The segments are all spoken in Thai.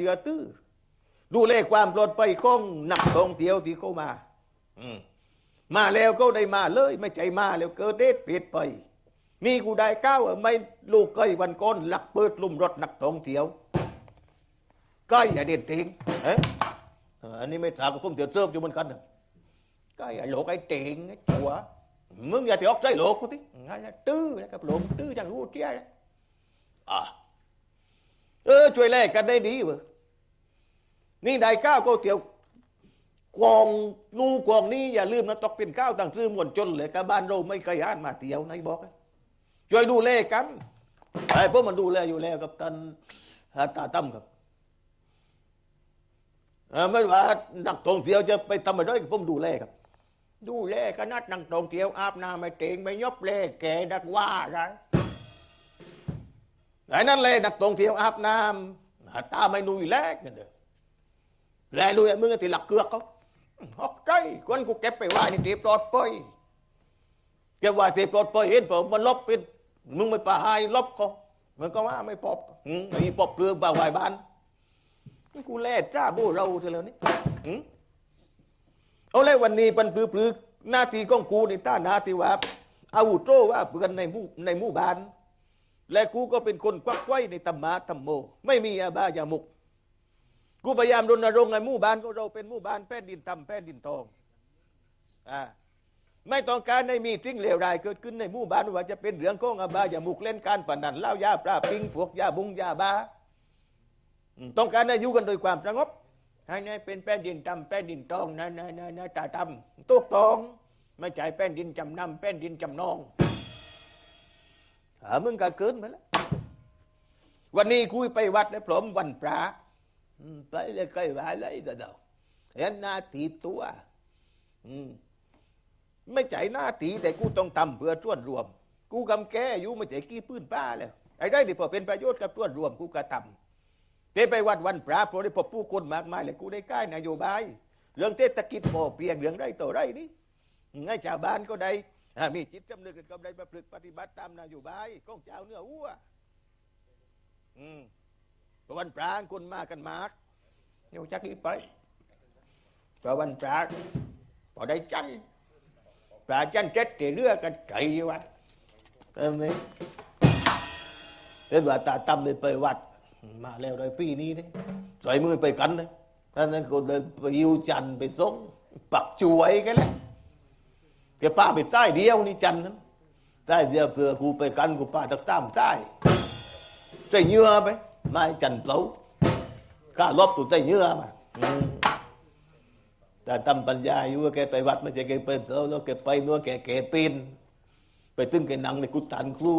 เสือตื้อดูแลความปลอดภัยของนักท่องเที่ยวที่เข้ามาอืมมาแล้วก็ได้มาเลย ไม่ใจมาแล้วเกิดเดทเปลี่ยนไป นี่กูได้ก้าวไม่ลูกเคยวันก้อนหลักเปิดลุ่มรถนักท่องเที่ยวใกล้อย่าเด็ดทิ้งเอ๊ะเอออันนี้ไม่ถามกับผมเดี๋ยวเสิร์ฟอยู่บนกันนะใกล้อย่าโลกไอ้เต็งไอ้ชัวมึงอย่าเถียออกใจโลกเขาทีงั้นนะตื้อแล้วกับโลกตื้อจังรู้เที่ยนะอะเออช่วยแลกกันได้ดีเว้ย นี่ได้ข้าวก็เตียวกองนู่กองนี้อย่าลืมนะตกเป็นข้าวต่างซื้อมวลจนเลยกับบ้านเราไม่เคยอ่านมาเตียวไหนบอกช่วยดูแลกันไอ้พวกมันดูแลอยู่แล้วกับท่านตาตั้มครับไม่ว่านักท่องเที่ยวจะไปทำอะไรก็ผมดูแลครับ ดูแลขนาดนักท่องเที่ยวอาบน้ำไม่เตงไม่ยบแลแกดักว่าได้ไอ้นั่นเลยนักท่องเที่ยวอาบน้ำหาตาไม่นุยแลกกันเด้อ แลลุยมึงที่หลักเกือกเขาฮอกใจคนกูเก็บไปว่านี่ตีปลอดปอยเก็บว่าตีปลอดปอยเห็นเปล่ามันลบเป็นมึงไม่ป่าหายลบเขามันก็ว่าไม่ปอบอืมไอ้ปอบเปลือกบ่าววายบ้านนี่กูแล่จ้าบูเราเธอแล้วนี่อืมเอาเลยวันนี้ปันปลือๆหน้าที่ของกูในต้าหน้าที่ว่าอาวุโตว่าเพื่อนในหมู่ในหมู่บ้าน และกูก็เป็นคนควักไว้ในธรรมะธรรมโม ไม่มีอาบายามุก กูพยายามรณรงค์ให้หมู่บ้านของเราเป็นหมู่บ้านแผ่นดินธรรมแผ่นดินทองอ่าไม่ต้องการให้มีสิ่งเลวร้ายเกิดขึ้นในหมู่บ้านว่าจะเป็นเรื่องของอาบ้ายามุกเล่นการปนันเหล้ายาปลาปิงพวกยาบุงยาบ้าต้องการให้อยู่กันโดยความสงบให้นายเป็นแผ่นดินธรรมแผ่นดินทองนะนะนะนะตาธรรมตุกตองไม่ใช่แผ่นดินจำนำแผ่นดินจำนองหามึงก็เกินไปแล้ววันนี้คุยไปวัดแล้วพร้อมวันพระ อืมไปเลยใกล้ว่าอะไรก็เดาเห็นหน้าตีตัวไม่ใจหน้าตีแต่กูต้องทำเพื่อส่วนรวม กูกำแก้อยู่ไม่ใจกี้ปื้นป้าแล้วไอ้ได้ที่พอเป็นประโยชน์กับส่วนรวมกูก็ทำแต่ไปวัดวันพระพอได้พบผู้คนมากมายเลยกูได้ใกล้นโยบาย เรื่องเศรษฐกิจพอเพียงเรื่องไรต่อไรนี่ให้ชาวบ้านก็ได้มีจิตจำนึกกันก็ได้ประพฤติปฏิบัติตามนโยบายของเจ้าเนื้อวัวอืม วันพระคนมากันมากโยวจักรีไปพอวันพระพอได้จันทร์พระจันเจ็ดเตเรือกันไก่วัดเต็มเลยเห็นว่าตาตั้มเลยไปวัด มาแล้วโดยปีนี้เนี่ยใส่มือไปกันเลยท่านนั้นก็เดินไปยิวจันไปส่งปักจุวยกันแหละแกป้าไปใต้เดียวนี่จันนั้นใต้เดียวเผื่อกูไปกันกูป้าตักตามใต้ใจเยื่อไป ไม่จันเปล่าข้าลบตัวใจเยื่อมาอืมแต่ทำปัญญาอยู่ว่าแกไปวัดไม่ใช่แกไปเสาแล้วแกไปนัวแกแกปีนไปตึ้งแกนั่งในกุฏานครู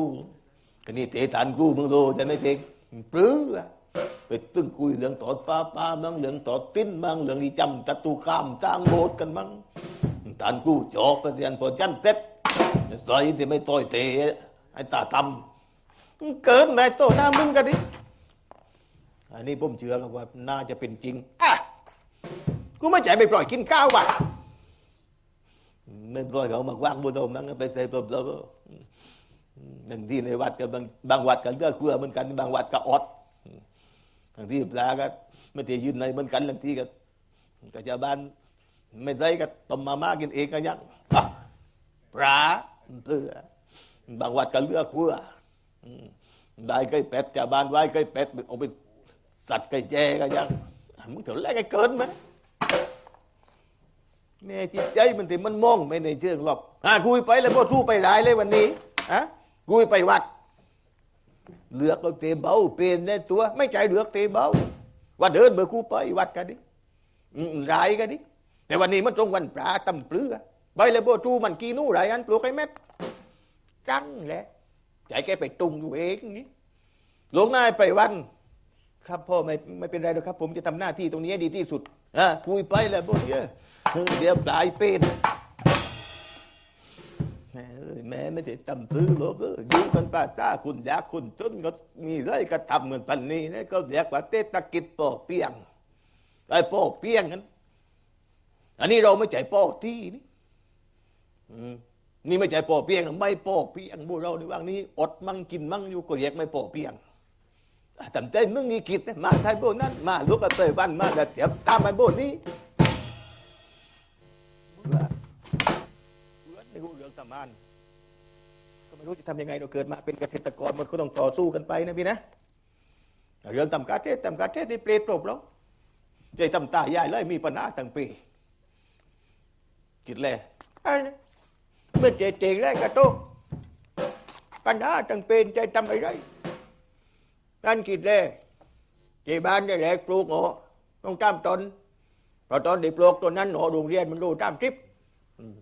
ก็นี่เตะฐานครูมึงโลจะไม่เจ๊งปลื้ออะไปตึ้งคุยเรื่องตอดป้าป้าบ้างเรื่องตอดติ้นบ้างเรื่องอีจำตะตูข้ามจ้างโบสถ์กันบ้างตานกูจอกประเดียนพอจันเต็ดใส่ที่ไม่ต่อยเตะไอ้ตาตำเกินนายโตหน้ามึงกันดิ อันนี้ผมเชื่อว่าน่าจะเป็นจริงอะกูไม่ใจไปปล่อยกินข้าวว่ะไม่ปล่อยเขามากว่างบนโดมนั่งไปใส่ตัวเราก็บางที่ในวัดกับบางบางวัดกันเลือกเพื่อเหมือนกันบางวัดก็อดบางที่ปลาก็ไม่ได้ยืนในเหมือนกันบางที่ก็ก็ชาวบ้านไม่ได้ก็ต้มมาม่ากินเองกันยังอะปลาเพื่อบางวัดก็เลือกเพื่อได้ไก่เป็ดจากบ้านไว้ไก่เป็ดเอาไป สัตว์ไก่แจกันยังมึงถือแรกไอ้เกินไหมแม่จิตใจมันถึงมันมองไม่ในเชิงหรอกอะคุยไปแล้วพอสู้ไปได้เลยวันนี้อะคุยไปวัดเลือกเอาเตะเบาเป็นในตัว ไม่ใจเลือกเตะเบาว่าเดินเบอร์คู่ไปวัดกันดิอืมรายกันดิแต่วันนี้มันตรงวันปลาตำปลือใบเลยโบจูมันกีนู่ไรอันปลูกไอ้เม็ดจังแหละใจแกไปตุงอยู่เองนี่หลวงนายไปวัน ครับพ่อไม่ไม่เป็นไรหรอกครับ ผมจะทำหน้าที่ตรงนี้ให้ดีที่สุดอะคุยไปแล้วพวกเนี้ยเดี๋ยวปลายเป็นแม่เอ้ยแม่ไม่ได้ตำปลือหรอกเอออยู่กันป้าตาคุณยากคุณจนก็มีไรก็ทำเหมือนปันนี้นะก็เรียกว่าเศรษฐกิจปอเปียงไอ้ปอเปียงนั้น อันนี้เราไม่ใจปอกที่นี่อืมนี่ไม่ใจปอกเปียง ไม่ปอกเปียงบุเราในว่างนี้ อดมั่งกินมั่งอยู่ก็เรียกไม่ปอกเปียง ทำใจมึงมีกิจนะมาไทยโบนั้นมาลูกกระเตยวันมาแต่เสียบตามไปโบนี้เบื่อไม่รู้เรื่องตำนานก็ไม่รู้จะทำยังไงเราเกิดมาเป็นเกษตรกรมันก็ต้องต่อสู้กันไปนะพี่นะเรื่องตำกาเทศตำกาเทศนี่เปรตปลบแล้วใจตำตายายเลยมีปัญหาตั้งปีกิดแลไอ้เมื่อเจเจงแรกกระโตกปัญหาตั้งเป็นใจทำอะไร นั่นคิดเลยที่บ้านได้แหลกปลูกโง่ต้องตามตนพราะตอนที่ปลูกตัวนั้นโง่โรงเรียนมันรู้ตามทิพย์อืม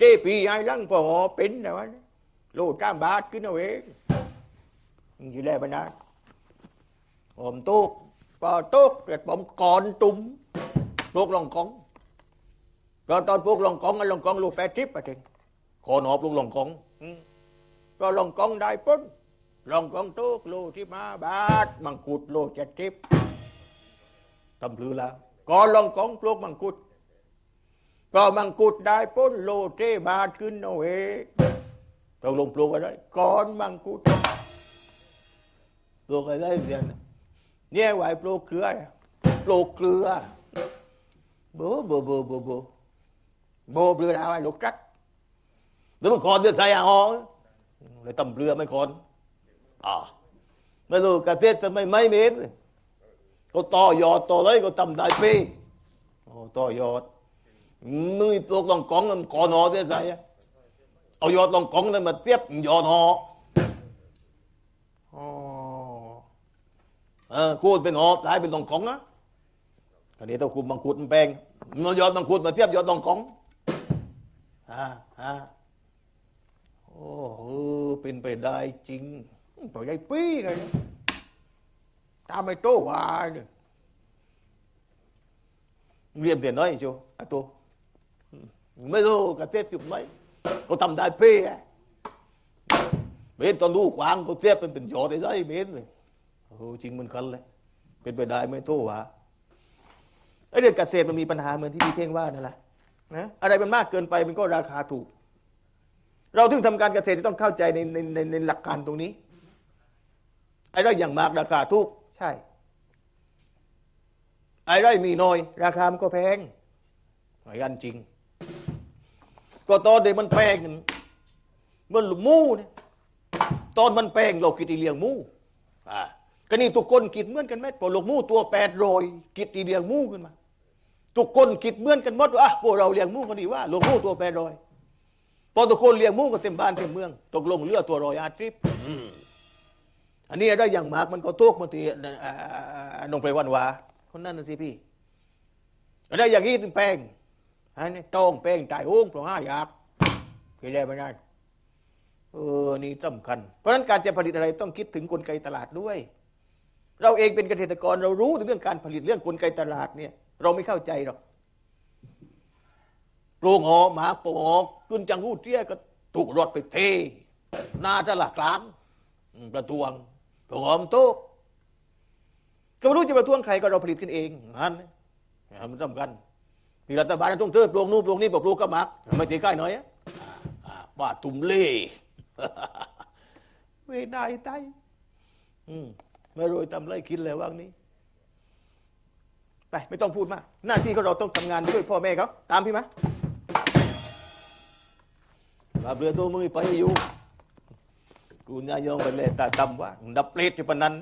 ที่ปีไอ้ลังพอเป็นแต่ว่ารู้ตามบาทขึ้นเอาเองคิดเลยบรรดาผมตุกพอตุกเกิดผมก่อนตุ้มปลูกลองกองตอตอนปลูกลองกองอันลองกองรู้แปดทิพย์อะจริงขอหนอปลูกลองกองอืมก็ลองกองได้ปุ๊บ ลองกองตุกลูที่มาบาทมังคุดลูเจ็ดทิพตำพลือแล้วก็ลองกองปลูกมังคุดก็มังคุดได้พ้นโลเทบาทขึ้นเอาเองต้องลงปลูกอะไรก่อนมังคุดปลูกอะไรเรียนเนี่ยไหวปลูกเกลือปลูกเกลือโบโบโบโบโบโบเรือดาวไอ้ลูกจักเดี๋ยวมันคอนเดือดใส่อะฮอเลยตำเรือไม่คอน อ่าไม่รู้กระเทศทำไมไม่เม็ดก็ต่อยอดต่อเลยก็ทำได้ปีโอ้ต่อยอดมึงปลูกลองกองมันกอนหอได้ไงเอายอดลองกองนั้นมาเทียบยอดหออ๋อเออคูดเป็นหอบได้เป็นลองกองนะตอนนี้ต้องคุมบังคุดมันแปลงมันยอดบังคุดมาเทียบยอดลองกองอ่าอ่าโอ้เออเป็นไปได้จริง ไปได้ปีไงตามไม่โตว่าเนี่ยเรียนเพียนน้อยชัวไอ้ตัวไม่รู้กระเทศจุดไหมก็ทำได้ปีอะเบนตอนดูขวางก็เทียบเป็นเป็นยอดได้ได้เบนเลยโอ้จริงมันคันเลยเป็นไปได้ไม่โตว่าไอ้เรื่องเกษตรมันมีปัญหาเหมือนที่พี่เท่งว่านั่นแหละนะอะไรมันมากเกินไปมันก็ราคาถูก เราถึงทำการเกษตรต้องเข้าใจในในในในหลักการตรงนี้ ไอ้ไรอย่างมากราคาถูกใช่ไอ้ไรมีน้อย ราคามันก็แพงไอ้กันจริงก็ตอนเด็กมันแพงเหมันลูกหมูเนี่ยตอนมันแพงเราคิดอีเลียงหมูอ่าก็นี่ทุกคนคิดเหมือนกันไหมพอลูกหมูตัวแปดโรยคิดอีเลียงหมูขึ้นมาทุกคนคิดเหมือนกันหมดว่าอะพวกเราเลี้ยงหมูก็ดีว่าลูกหมูตัวแปดโรยพอทุกคนเลี้ยงหมูก็เต็มบ้านเต็มเมือง ตกลงเลือตัวรอยอาทริป อันนี้ได้อย่างมากมันก็ทุกบางทีอ่านงไพรวันวาคนนั้นน่ะสิพี่ได้อย่างนี้ถึงแป้งอันนี้ต้องแป้งจ่ายโอ้งเพราะห้าอยากคือได้ไมนั่นเออนี่สำคัญ เพราะฉะนั้นการจะผลิตอะไรต้องคิดถึงกลไกตลาดด้วย เราเองเป็นเกษตรกรเรารู้ถึงเรื่องการผลิตเรื่องกลไกตลาดเนี่ย เราไม่เข้าใจหรอกปลูกหอหมาปลูกหอขึ้นจังหูเตี้ยก็ถูกรถไปเทหน้าตลาดกลางประท้วง ปลูกหอมโตกก็ไม่รู้จะประท้วงใครก็เราผลิตขึ้นเองงั้นมันสำคัญมีรัฐบาลต้องเทิดปลูกนู่นปลูกนี่ปลูกกระหมักไม่ตีใกล้หน่อยอะอ่าอ่าตุ่มเล่ไม่ได้ไตอืมไม่รู้ทำไรคิดเลยว่างนี้ ไปไม่ต้องพูดมาก หน้าที่ของเราต้องทำงานช่วยพ่อแม่เขาตามพี่มาลาเรือตัวมือไปอยู่ กูนายองไปเลยตาตำว่าดับเปลดที่ปนนั้น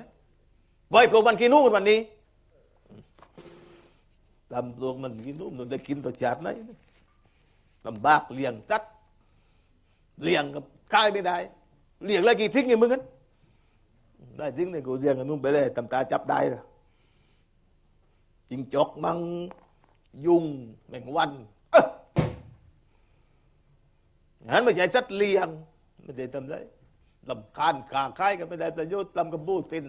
ไว้ปลูกมันกินนู่นวันนี้ตำปลูกมันกินนู่นมันจะกินต่อจาดไหนลำบากเลี้ยงจัดเลี้ยงกับคายไม่ได้เลี้ยงแล้วกี่ทิ้งไงมึงกันได้ทิ้งเลยกูเลี้ยงกันนู่นไปเลยตำตาจับได้ลยจิงจกมังยุงแมงวันงั้นไม่ใช่จัดเลียงไม่ได้ทำได้ ลำคาญขาคายกันไม่ได้ประโยชน์ลำกับบูดเส้น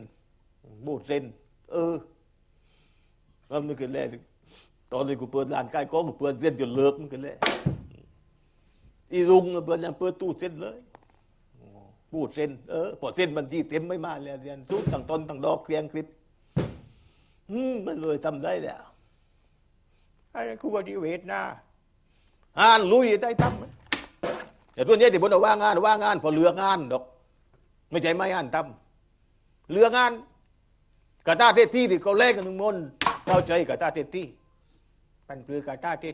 บูดเส้นเออแล้วมันก็เลยตอนนี้กูเปิดร้านใกล้ก็กูเปิดเส้นจนเลิกมันก็เลยอีรุงเปิดยังเปิดตู้เส้นเลยบูดเส้นเออพอเส้นมันที่เต็มไม่มาแล้วเรียนทุกต่างตนต่างดอกเคลียงคลิปอืมมันเลยทำได้แล้วไอ้ครูบดีเวทนะงานลุยได้ทำแต่ส่วนใหญ่ที่บนเอาว่างงานว่างงาน พอเลือกงานดอก ไม่ใช่ไม่งานทำเลือกงานกาตาเทศที่ที่เขาเล่นกันทุกมนเข้าใจกาตาเทศที่เป็นเปลือกาตาเทศ